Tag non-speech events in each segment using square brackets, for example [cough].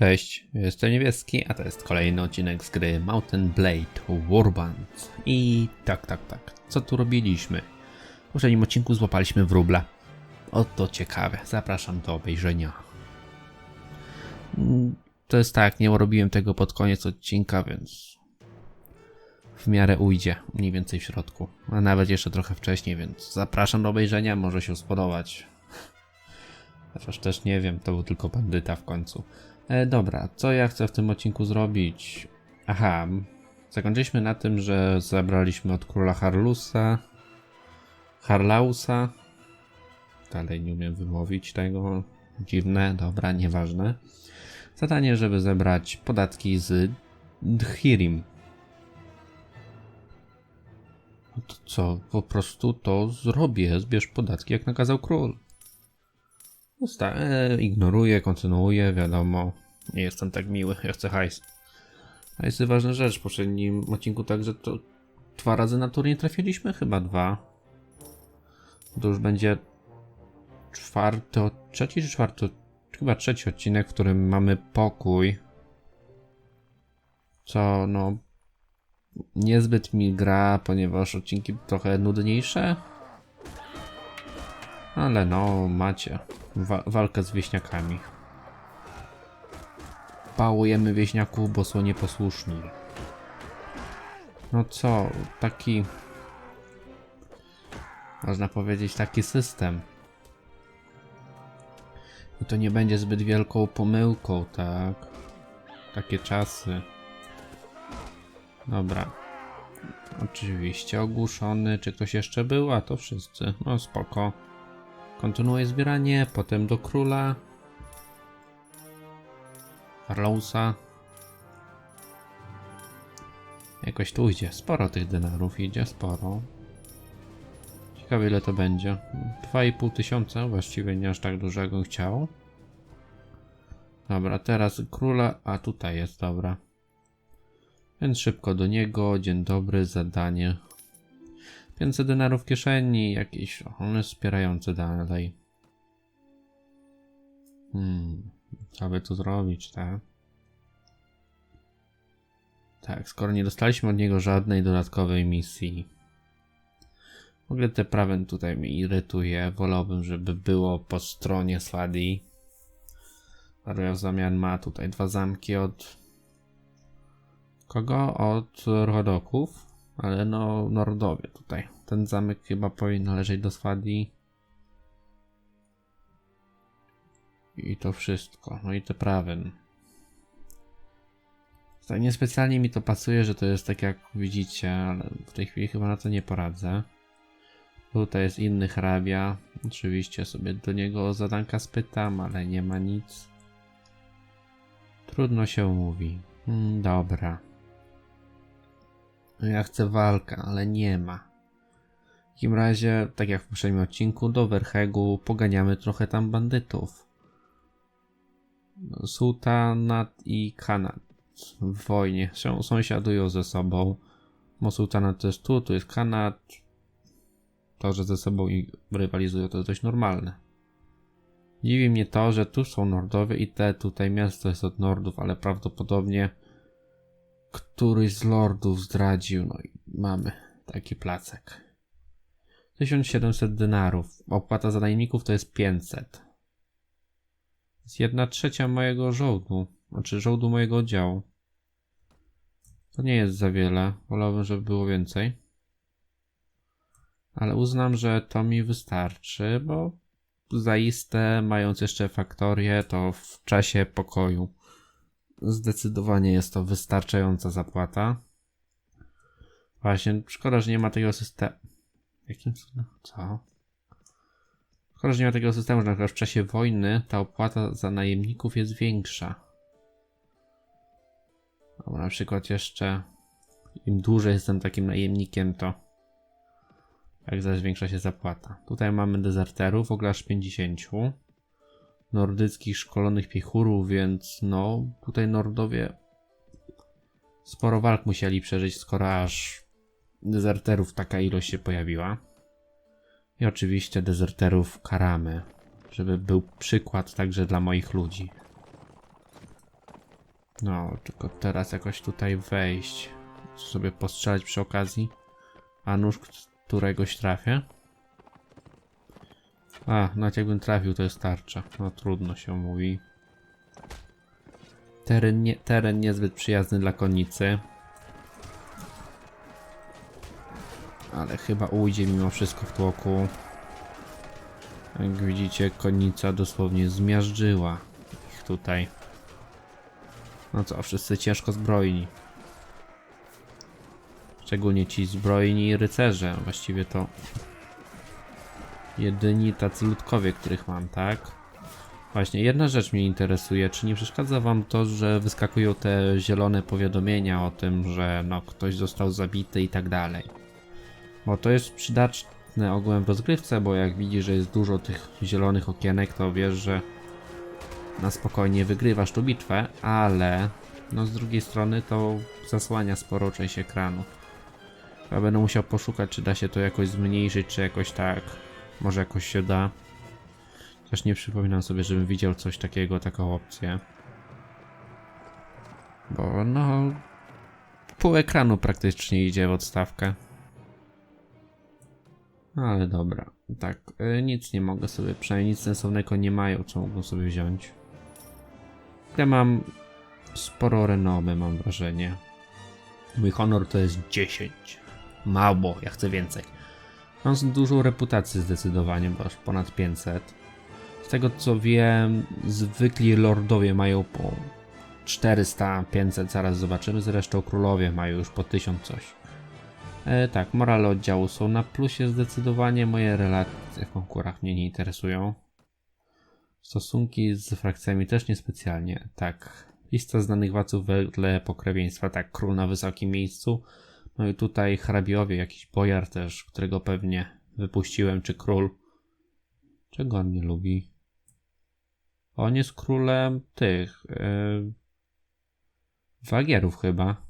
Cześć, jestem niebieski, a to jest kolejny odcinek z gry Mountain Blade Warband. I tak, tak, tak, co tu robiliśmy? W poprzednim odcinku złapaliśmy wróbla. Oto ciekawe, zapraszam do obejrzenia. Mm, To jest tak, nie robiłem tego pod koniec odcinka, więc w miarę ujdzie, mniej więcej w środku. A nawet jeszcze trochę wcześniej, więc zapraszam do obejrzenia, może się spodobać. Chociaż też nie wiem, to był tylko bandyta w końcu. E, dobra, co ja chcę w tym odcinku zrobić? Aha, zakończyliśmy na tym, że zabraliśmy od króla Harlusa, Harlausa. Dalej nie umiem wymówić tego. Dziwne, dobra, nieważne. Zadanie, żeby zebrać podatki z Dhirim. No to co, po prostu to zrobię. Zbierz podatki, jak nakazał król. Usta e, ignoruję, kontynuuję, wiadomo. Nie jestem tak miły, ja chcę hajs. Hajs to ważna rzecz. W poprzednim odcinku także to dwa razy na turniej trafiliśmy? Chyba dwa. To już będzie czwarty, trzeci czy czwarty? Chyba trzeci odcinek, w którym mamy pokój. Co, no... Niezbyt mi gra, ponieważ odcinki trochę nudniejsze. Ale no, macie. Wa walkę z wieśniakami. Pałujemy wieśniaków, bo są nieposłuszni. No co, taki... Można powiedzieć taki system. I to nie będzie zbyt wielką pomyłką, tak? Takie czasy. Dobra. Oczywiście ogłuszony. Czy ktoś jeszcze był? A to wszyscy. No spoko. Kontynuuję zbieranie, potem do króla. Arlousa. Jakoś tu idzie. Sporo tych denarów idzie, sporo. Ciekawe ile to będzie. 2,5 tysiąca, właściwie nie aż tak dużego chciał. Dobra, teraz króla, a tutaj jest, dobra. Więc szybko do niego, dzień dobry, zadanie. 500 denarów w kieszeni, jakieś one wspierające dalej. Hmm, co by tu zrobić, tak? Tak, skoro nie dostaliśmy od niego żadnej dodatkowej misji. W ogóle te prawen tutaj mnie irytuje. Wolałbym, żeby było po stronie Swadi. Aruja w zamian ma tutaj dwa zamki od... Kogo? Od Rodoków. Ale no, Nordowie tutaj. Ten zamek chyba powinien należeć do Swadi. I to wszystko. No i te prawen. Tak niespecjalnie mi to pasuje, że to jest tak jak widzicie, ale w tej chwili chyba na to nie poradzę. Tutaj jest inny hrabia. Oczywiście sobie do niego o zadanka spytam, ale nie ma nic. Trudno się mówi. Mm, dobra. No Ja chcę walkę, ale nie ma. W takim razie, tak jak w poprzednim odcinku, do Werhegu poganiamy trochę tam bandytów. Sultanat i Kanat w wojnie są, sąsiadują ze sobą. Bo Sultanat jest tu, tu jest Kanat. To, że ze sobą rywalizują, to jest dość normalne. Dziwi mnie to, że tu są Nordowie i te tutaj miasto jest od Nordów, ale prawdopodobnie któryś z lordów zdradził, no i mamy taki placek. 1700 denarów. Opłata za najemników to jest 500. Jest jedna trzecia mojego żołdu, znaczy żołdu mojego oddziału. To nie jest za wiele, wolałbym, żeby było więcej. Ale uznam, że to mi wystarczy, bo zaiste, mając jeszcze faktorię, to w czasie pokoju Zdecydowanie jest to wystarczająca zapłata. Właśnie, szkoda, że nie ma takiego systemu. Jakim? Co? Szkoda, że nie ma takiego systemu, że na przykład w czasie wojny ta opłata za najemników jest większa. Albo na przykład jeszcze im dłużej jestem takim najemnikiem, to jak zaś zwiększa się zapłata. Tutaj mamy dezerterów, w ogóle aż 50 nordyckich szkolonych piechurów, więc no, tutaj Nordowie sporo walk musieli przeżyć, skoro aż dezerterów taka ilość się pojawiła. I oczywiście dezerterów karamy, żeby był przykład także dla moich ludzi. No, tylko teraz jakoś tutaj wejść. Sobie postrzelać przy okazji. A nóż któregoś trafię. A, nawet jakbym trafił, to jest tarcza. No trudno się mówi. Teren, nie, teren niezbyt przyjazny dla konnicy. Ale chyba ujdzie mimo wszystko w tłoku. Jak widzicie, konnica dosłownie zmiażdżyła ich tutaj. No co, wszyscy ciężko zbrojni. Szczególnie ci zbrojni rycerze. Właściwie to jedyni tacy ludkowie, których mam, tak? Właśnie, jedna rzecz mnie interesuje. Czy nie przeszkadza wam to, że wyskakują te zielone powiadomienia o tym, że no, ktoś został zabity i tak dalej? Bo to jest przydatne ogółem w rozgrywce, bo jak widzisz, że jest dużo tych zielonych okienek, to wiesz, że na spokojnie wygrywasz tu bitwę, ale no z drugiej strony to zasłania sporą część ekranu. Ja będę musiał poszukać, czy da się to jakoś zmniejszyć, czy jakoś tak. Może jakoś się da. Chociaż nie przypominam sobie, żebym widział coś takiego, taką opcję. Bo no... Pół ekranu praktycznie idzie w odstawkę. Ale dobra. Tak, y, nic nie mogę sobie, przynajmniej nic sensownego nie mają, co mogą sobie wziąć. Ja mam sporo renomy, mam wrażenie. Mój honor to jest 10. Mało, ja chcę więcej. Mam dużą reputację zdecydowanie, bo aż ponad 500. Z tego co wiem, zwykli lordowie mają po 400, 500, zaraz zobaczymy. Zresztą królowie mają już po 1000 coś. E, tak, morale oddziału są na plusie zdecydowanie. Moje relacje w konkurach mnie nie interesują. Stosunki z frakcjami też niespecjalnie. Tak, lista znanych władców wedle pokrewieństwa. Tak, król na wysokim miejscu. No i tutaj hrabiowie, jakiś bojar też, którego pewnie wypuściłem, czy król. Czego on nie lubi? On jest królem tych. Yy, wagierów chyba.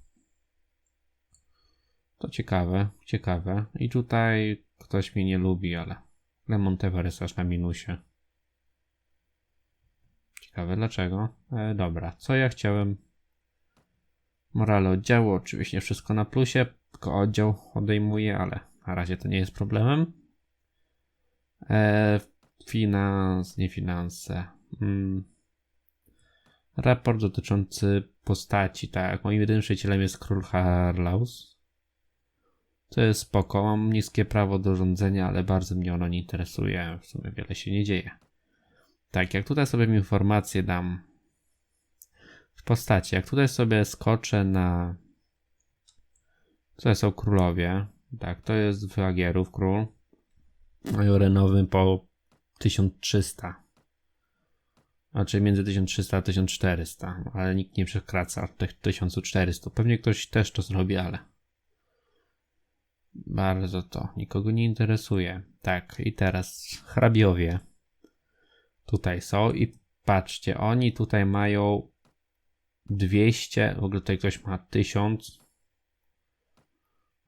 To ciekawe, ciekawe. I tutaj ktoś mnie nie lubi, ale jest aż na minusie. Ciekawe dlaczego. E, dobra, co ja chciałem? Morale oddziału, oczywiście wszystko na plusie, tylko oddział odejmuje, ale na razie to nie jest problemem. E, finans, nie finanse. Mm. Raport dotyczący postaci, tak. Moim jedynym przyjacielem jest król Harlaus. To jest spoko, mam niskie prawo do rządzenia, ale bardzo mnie ono nie interesuje. W sumie wiele się nie dzieje. Tak, jak tutaj sobie informację dam w postaci, jak tutaj sobie skoczę na. Co są królowie? Tak, to jest Wyagierów król. Mają renowy po 1300. Znaczy między 1300 a 1400, ale nikt nie przekracza tych 1400. Pewnie ktoś też to zrobi, ale. Bardzo to nikogo nie interesuje. Tak, i teraz hrabiowie tutaj są i patrzcie, oni tutaj mają 200, w ogóle tutaj ktoś ma 1000,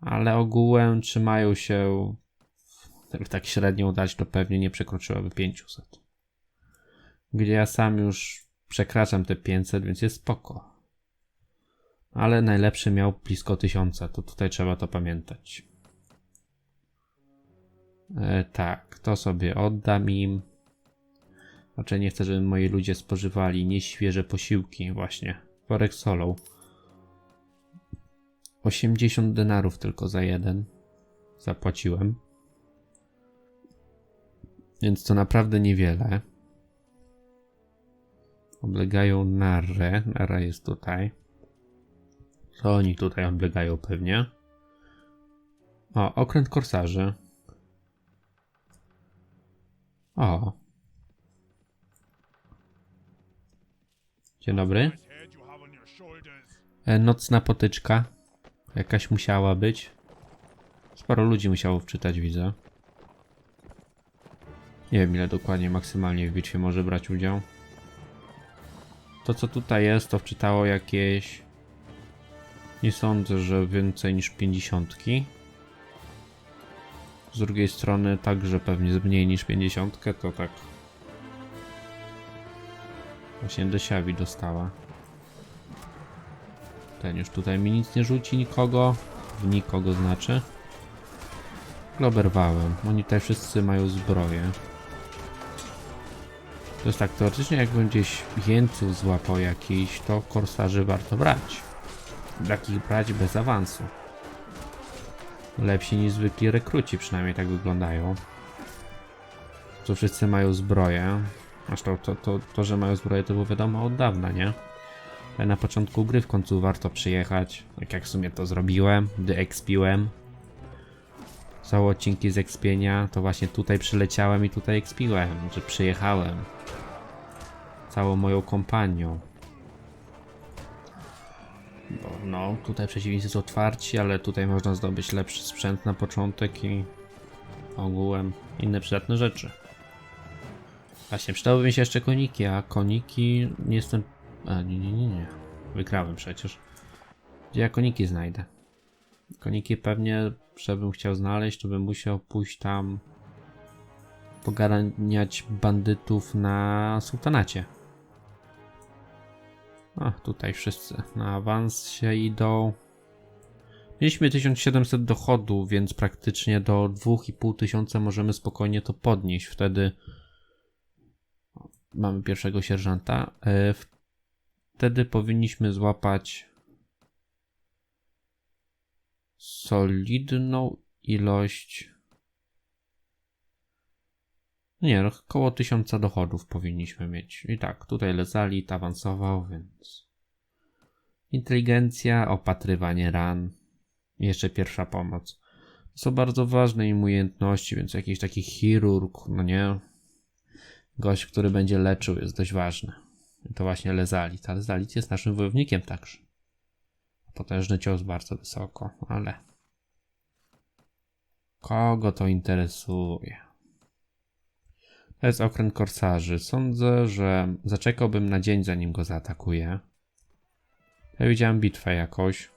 ale ogółem trzymają się, tak średnią dać, to pewnie nie przekroczyłoby 500. Gdzie ja sam już przekraczam te 500, więc jest spoko. Ale najlepszy miał blisko 1000, to tutaj trzeba to pamiętać. E, tak, to sobie oddam im. Znaczy nie chcę, żeby moi ludzie spożywali nieświeże posiłki właśnie. Worek solą. 80 denarów tylko za jeden zapłaciłem. Więc to naprawdę niewiele. Oblegają Narrę. Narra jest tutaj. To oni tutaj oblegają pewnie. O, okręt korsarzy. O. Dzień dobry. E, nocna potyczka. Jakaś musiała być. Sporo ludzi musiało wczytać, widzę. Nie wiem ile dokładnie maksymalnie w bitwie może brać udział. To co tutaj jest, to wczytało jakieś... Nie sądzę, że więcej niż 50. Z drugiej strony także pewnie z mniej niż 50, to tak. Właśnie Desiawi dostała. Ten już tutaj mi nic nie rzuci, nikogo. W nikogo znaczy. Oberwałem. Oni tutaj wszyscy mają zbroję. To jest tak, teoretycznie jakbym gdzieś jeńców złapał jakiś, to korsarzy warto brać. Takich brać bez awansu. Lepsi niż zwykli rekruci, przynajmniej tak wyglądają. To wszyscy mają zbroję. Zresztą to, to, to, że mają zbroję, to było wiadomo od dawna, nie? Na początku gry w końcu warto przyjechać. Tak jak w sumie to zrobiłem, gdy expiłem. Są odcinki z expienia, to właśnie tutaj przyleciałem i tutaj expiłem, że przyjechałem. Całą moją kompanią. Bo no, tutaj przeciwnicy są otwarci, ale tutaj można zdobyć lepszy sprzęt na początek i ogółem inne przydatne rzeczy. Właśnie, przydałyby mi się jeszcze koniki, a koniki nie jestem... A, nie, nie, nie, nie. Wygrałem przecież. Gdzie ja koniki znajdę? Koniki pewnie, żebym chciał znaleźć, to bym musiał pójść tam pogaraniać bandytów na sultanacie. A, tutaj wszyscy na awans się idą. Mieliśmy 1700 dochodu, więc praktycznie do 2500 tysiąca możemy spokojnie to podnieść. Wtedy mamy pierwszego sierżanta. Wtedy powinniśmy złapać solidną ilość. Nie, no, około 1000 dochodów powinniśmy mieć. I tak, tutaj Lezalit awansował, więc. Inteligencja, opatrywanie ran. Jeszcze pierwsza pomoc. To są bardzo ważne im umiejętności, więc jakiś taki chirurg, no nie. Gość, który będzie leczył, jest dość ważny. To właśnie Lezalit. Ale Lezalit jest naszym wojownikiem także. Potężny cios bardzo wysoko, ale. Kogo to interesuje? To jest okręt korsarzy. Sądzę, że zaczekałbym na dzień, zanim go zaatakuję. Ja widziałem bitwę jakoś.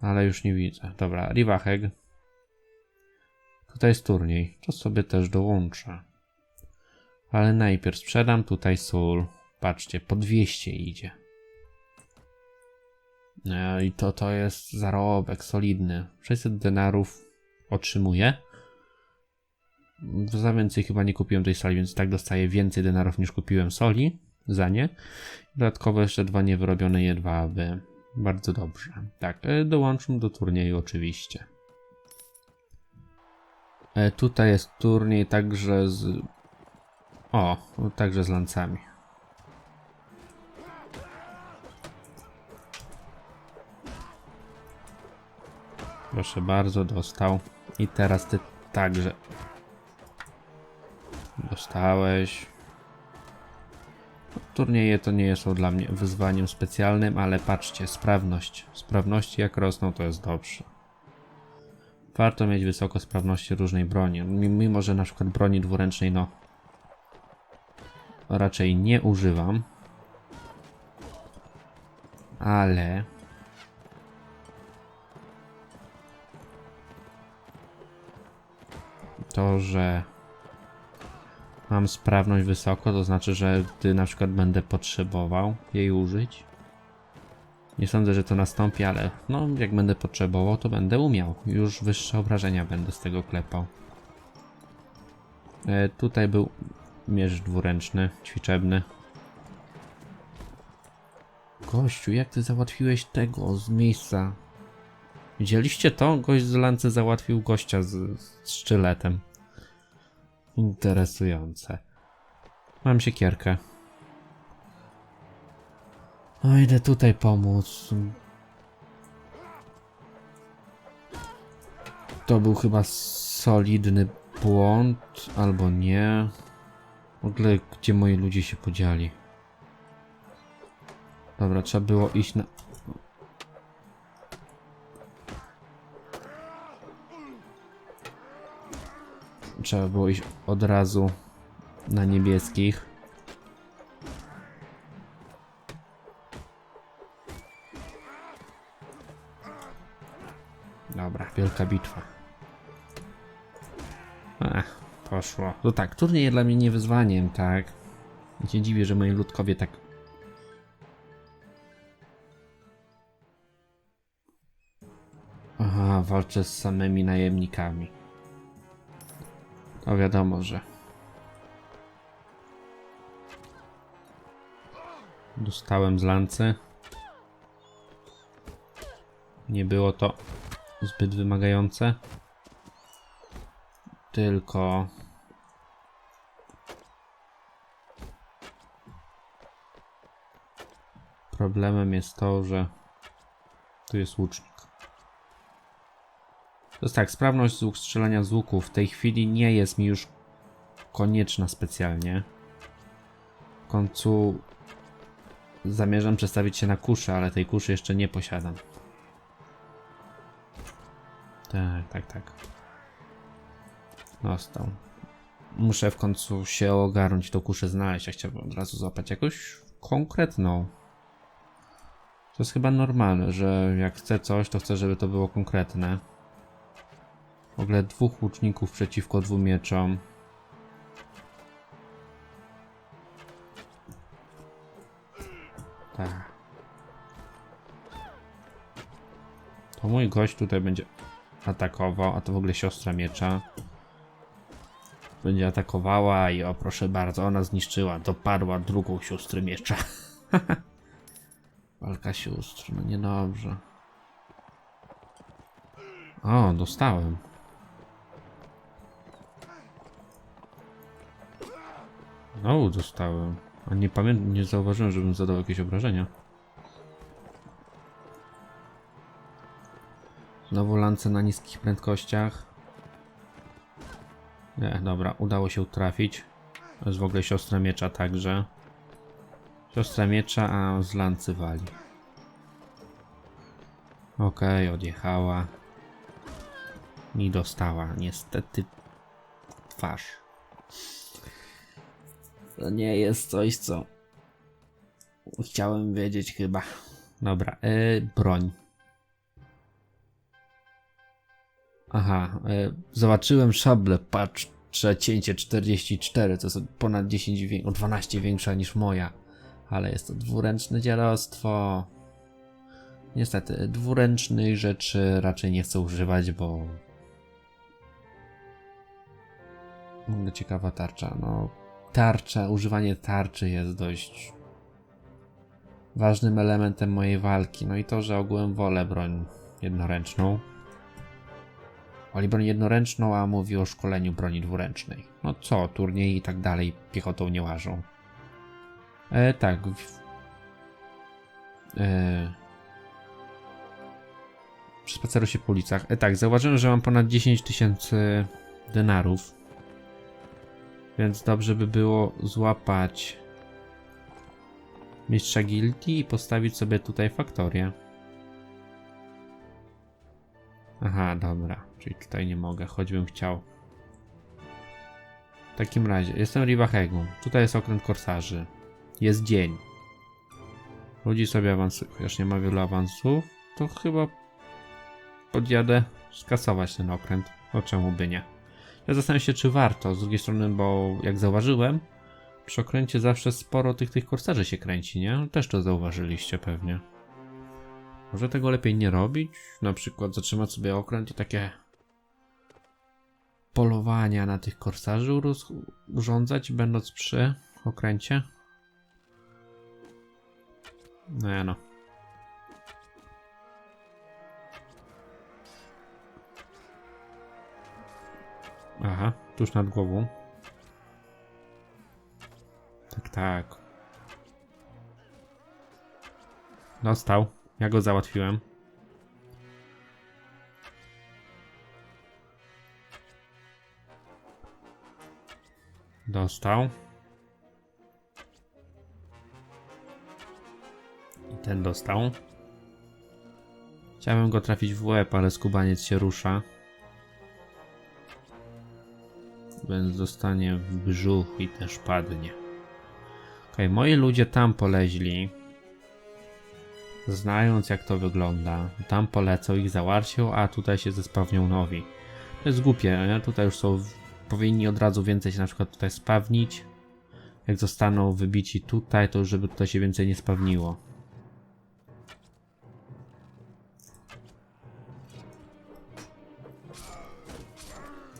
Ale już nie widzę. Dobra, Rivaheg. Tutaj jest turniej. To sobie też dołączę. Ale najpierw sprzedam tutaj sól. Patrzcie, po 200 idzie. No i to, to jest zarobek solidny. 600 denarów otrzymuję. Za więcej chyba nie kupiłem tej soli, więc tak dostaję więcej denarów niż kupiłem soli za nie. Dodatkowo jeszcze dwa niewyrobione jedwaby. Bardzo dobrze. Tak, e, dołączmy do turnieju oczywiście. E, Tutaj jest turniej także z... O, także z lancami. Proszę bardzo, dostał. I teraz ty także. Dostałeś. Turnieje to nie są dla mnie wyzwaniem specjalnym, ale patrzcie, sprawność. Sprawności jak rosną, to jest dobrze. Warto mieć wysoko sprawności różnej broni. Mimo, że na przykład broni dwuręcznej, no raczej nie używam. Ale to, że mam sprawność wysoko, to znaczy, że gdy na przykład będę potrzebował jej użyć. Nie sądzę, że to nastąpi, ale no, jak będę potrzebował, to będę umiał. Już wyższe obrażenia będę z tego klepał. E, tutaj był mierz dwuręczny, ćwiczebny. Gościu, jak ty załatwiłeś tego z miejsca? Widzieliście to? Gość z lancy załatwił gościa z, z szczyletem. Interesujące. Mam siekierkę. O, idę tutaj pomóc. To był chyba solidny błąd, albo nie. W ogóle, gdzie moi ludzie się podzieli? Dobra, trzeba było iść na... Trzeba było iść od razu na niebieskich. Dobra, wielka bitwa. Ech, poszło. No tak, turniej dla mnie nie wyzwaniem, tak. I się dziwię, że moi ludkowie tak. Aha, walczę z samymi najemnikami. To wiadomo, że. Dostałem z lancy. Nie było to zbyt wymagające. Tylko Problemem jest to, że tu jest łucznik. To jest tak, sprawność z łuk strzelania z łuku w tej chwili nie jest mi już konieczna specjalnie. W końcu zamierzam przestawić się na kuszę, ale tej kuszy jeszcze nie posiadam. Tak, tak, tak. Dostał. Muszę w końcu się ogarnąć tą kuszę znaleźć. Ja chciałbym od razu złapać jakąś konkretną. To jest chyba normalne, że jak chcę coś, to chcę, żeby to było konkretne. W ogóle dwóch łuczników przeciwko dwóm mieczom. Tak. To mój gość tutaj będzie atakował, a to w ogóle siostra miecza. Będzie atakowała i o proszę bardzo, ona zniszczyła, doparła drugą siostrę miecza. [laughs] Walka sióstr, no niedobrze. O, dostałem. No, dostałem. A nie pamiętam, nie zauważyłem, żebym zadał jakieś obrażenia. Znowu lance na niskich prędkościach. Nie, dobra, udało się trafić. To jest w ogóle siostra miecza także. Siostra miecza, a z lancy wali. Okej, odjechała. I dostała niestety twarz. To nie jest coś, co chciałem wiedzieć chyba. Dobra, yy, broń. Aha, yy, zobaczyłem szablę, patrz, cięcie 44, to jest ponad 10, wię- o 12 większa niż moja. Ale jest to dwuręczne dziadostwo. Niestety, dwuręcznych rzeczy raczej nie chcę używać, bo... No, ciekawa tarcza, no... Tarcza, używanie tarczy jest dość... Ważnym elementem mojej walki. No i to, że ogółem wolę broń jednoręczną. Woli broń jednoręczną, a mówi o szkoleniu broni dwuręcznej. No co, turniej i tak dalej piechotą nie łażą. E, tak. W, e, Przespaceruję się po ulicach. E, tak, zauważyłem, że mam ponad 10 tysięcy denarów. Więc dobrze by było złapać mistrza gildii i postawić sobie tutaj faktorię. Aha, dobra. Czyli tutaj nie mogę, choćbym chciał. W takim razie, jestem Rivahegu. Tutaj jest okręt korsarzy. Jest dzień. Ludzi sobie awansuje. Chociaż nie ma wielu awansów, to chyba podjadę skasować ten okręt. O czemu by nie. Ja zastanawiam się, czy warto. Z drugiej strony, bo jak zauważyłem, przy okręcie zawsze sporo tych, tych korsarzy się kręci, nie? Też to zauważyliście pewnie. Może tego lepiej nie robić? Na przykład zatrzymać sobie okręt i takie polowania na tych korsarzy urządzać, będąc przy okręcie? No, no. Aha, tuż nad głową. Tak, tak. Dostał. Ja go załatwiłem. Dostał. I ten dostał. Chciałem go trafić w łeb, ale skubaniec się rusza. Zostanie w brzuch i też padnie. Okej, moi ludzie tam poleźli. Znając jak to wygląda, tam polecą ich zawarcią, a tutaj się zespawnią nowi. To jest głupie, nie? Tutaj już są, powinni od razu więcej się na przykład tutaj spawnić. Jak zostaną wybici tutaj, to już żeby tutaj się więcej nie spawniło.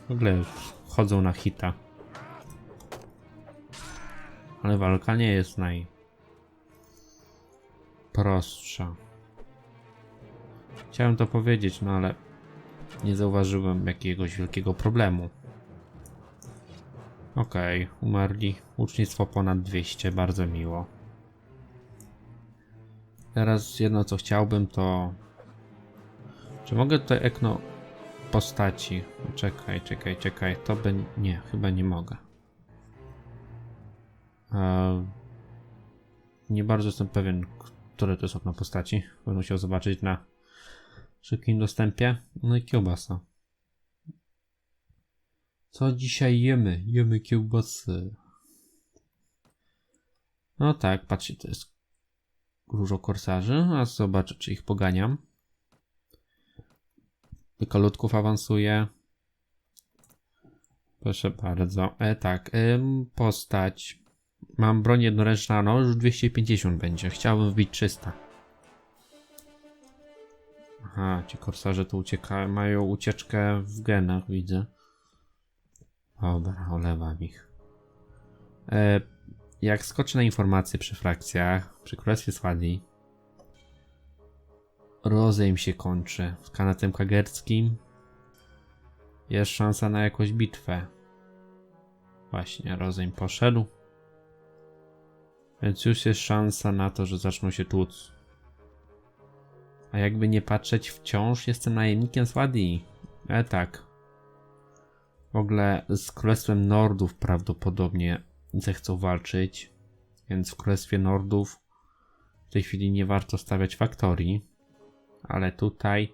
w ogóle chodzą na hita. Ale walka nie jest najprostsza. Chciałem to powiedzieć, no ale nie zauważyłem jakiegoś wielkiego problemu. Okej, umarli. Ucznictwo ponad 200, bardzo miło. Teraz jedno co chciałbym to... Czy mogę tutaj ekno postaci? Czekaj, czekaj, czekaj. To by... Nie, chyba nie mogę. Eee, nie bardzo jestem pewien, które to jest okno postaci. Będę musiał zobaczyć na szybkim dostępie. No i kiełbasa. Co dzisiaj jemy? Jemy kiełbasy. No tak, patrzcie, to jest dużo korsarzy, a zobaczę, czy ich poganiam. Kolutków awansuje. Proszę bardzo. E, tak, postać. Mam broń jednoręczna, no już 250 będzie. Chciałbym wbić 300. Aha, ci korsarze tu uciekają, mają ucieczkę w genach, widzę. Dobra, olewam ich. E, jak skoczę na informacje przy frakcjach, przy Królestwie Swadii, rozejm się kończy. Z kanatem kagerskim jest szansa na jakąś bitwę. Właśnie, rozejm poszedł. Więc już jest szansa na to, że zaczną się tłuc. A jakby nie patrzeć, wciąż jestem najemnikiem Swadii. E tak. W ogóle z Królestwem Nordów prawdopodobnie zechcą walczyć. Więc w Królestwie Nordów w tej chwili nie warto stawiać faktorii. Ale tutaj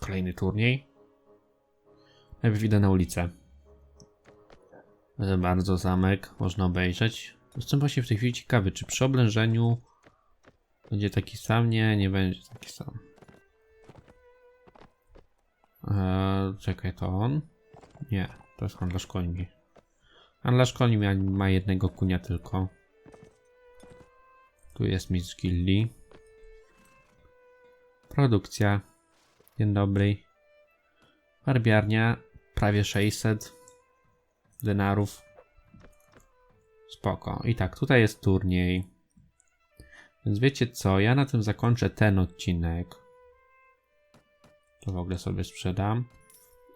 kolejny turniej. Najpierw idę na ulicę. Proszę Bardzo zamek można obejrzeć. Jestem właśnie w tej chwili ciekawy, czy przy oblężeniu będzie taki sam? Nie, nie będzie taki sam. Eee, czekaj, to on? Nie, to jest handlarz końmi. Handlarz końmi ma, ma jednego kunia tylko. Tu jest mistrz gildii. Produkcja. Dzień dobry. Barbiarnia. Prawie 600 denarów. Spoko. I tak, tutaj jest turniej. Więc wiecie co, ja na tym zakończę ten odcinek. To w ogóle sobie sprzedam.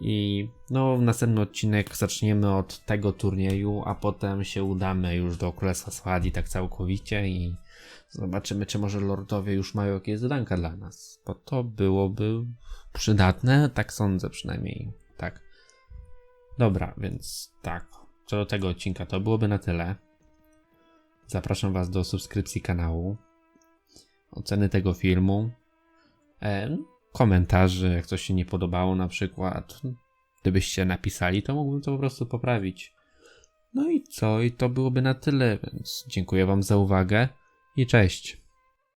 I no, w następny odcinek zaczniemy od tego turnieju, a potem się udamy już do Królestwa Swadii tak całkowicie i zobaczymy, czy może lordowie już mają jakieś zadanka dla nas. Bo to byłoby przydatne, tak sądzę przynajmniej. Tak. Dobra, więc tak. Co do tego odcinka to byłoby na tyle. Zapraszam Was do subskrypcji kanału, oceny tego filmu, komentarzy, jak coś się nie podobało na przykład. Gdybyście napisali, to mógłbym to po prostu poprawić. No i co? I to byłoby na tyle, więc dziękuję Wam za uwagę i cześć.